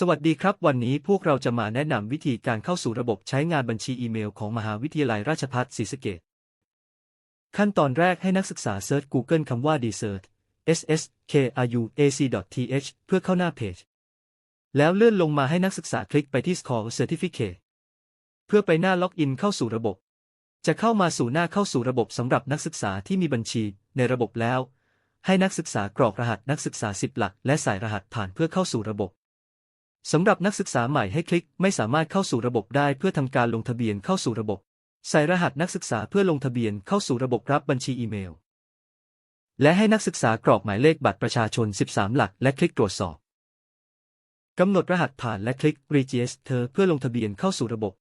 สวัสดีครับ วันนี้พวกเราจะมาแนะนำวิธีการเข้าสู่ระบบใช้งานบัญชีอีเมลของมหาวิทยาลัยราชภัฏศรีสะเกษขั้นตอนแรกให้นักศึกษาเซิร์ช Google คำว่า dcert s s k r u a c th เพื่อเข้าหน้าเพจ แล้วเลื่อนลงมาให้นักศึกษาคลิกไปที่ Score Certificate เพื่อไปหน้าล็อกอินเข้าสู่ระบบ จะเข้ามาสู่หน้าเข้าสู่ระบบสำหรับนักศึกษาที่มีบัญชีในระบบแล้ว ให้นักศึกษากรอกรหัสนักศึกษา 10 หลัก และใส่รหัสผ่านเพื่อเข้าสู่ระบบ สำหรับนักศึกษาใหม่ให้คลิกไม่สามารถเข้าสู่ระบบได้เพื่อทำการลงทะเบียนเข้าสู่ระบบ ใส่รหัสนักศึกษาเพื่อลงทะเบียนเข้าสู่ระบบรับบัญชีอีเมล และให้นักศึกษากรอกหมายเลขบัตรประชาชน 13 หลัก และคลิกตรวจสอบกำหนดรหัสผ่านและคลิก Register เพื่อลงทะเบียนเข้าสู่ระบบ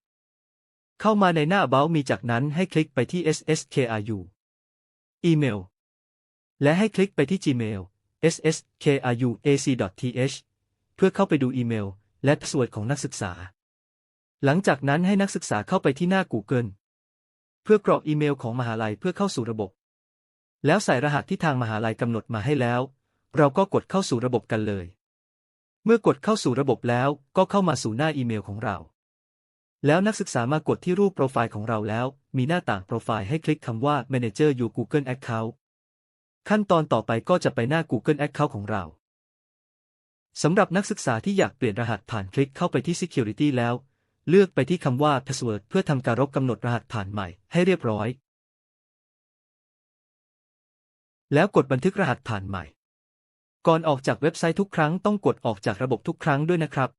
เข้ามาในหน้า About มีจากนั้นให้คลิกไปที่ SSKRU อีเมล และให้คลิกไปที่ Gmail sskruac.th เพื่อเข้าไปดูอีเมล และสวดของนักศึกษา หลังจากนั้นให้นักศึกษาเข้าไปที่หน้า Google เพื่อกรอกอีเมลของมหาลัยเพื่อเข้าสู่ระบบ แล้วใส่รหัสที่ทางมหาลัยกำหนดมาให้แล้ว เราก็กดเข้าสู่ระบบกันเลย เมื่อกดเข้าสู่ระบบแล้วก็เข้ามาสู่หน้าอีเมลของเรา แล้วนักศึกษามากดที่รูปโปรไฟล์ของเราแล้ว มีหน้าต่างโปรไฟล์ให้คลิกคำว่า Manager Your Google Account ขั้นตอนต่อไปก็จะไปหน้า Google Account ของเรา สำหรับนักศึกษาที่อยากเปลี่ยนรหัสผ่านคลิกเข้าไปที่ Security แล้ว เลือกไปที่คำว่า Password เพื่อทำการรบกำหนดรหัสผ่านใหม่ให้เรียบร้อย แล้วกดบันทึกรหัสผ่านใหม่ ก่อนออกจากเว็บไซต์ทุกครั้งต้องกดออกจากระบบทุกครั้งด้วยนะครับ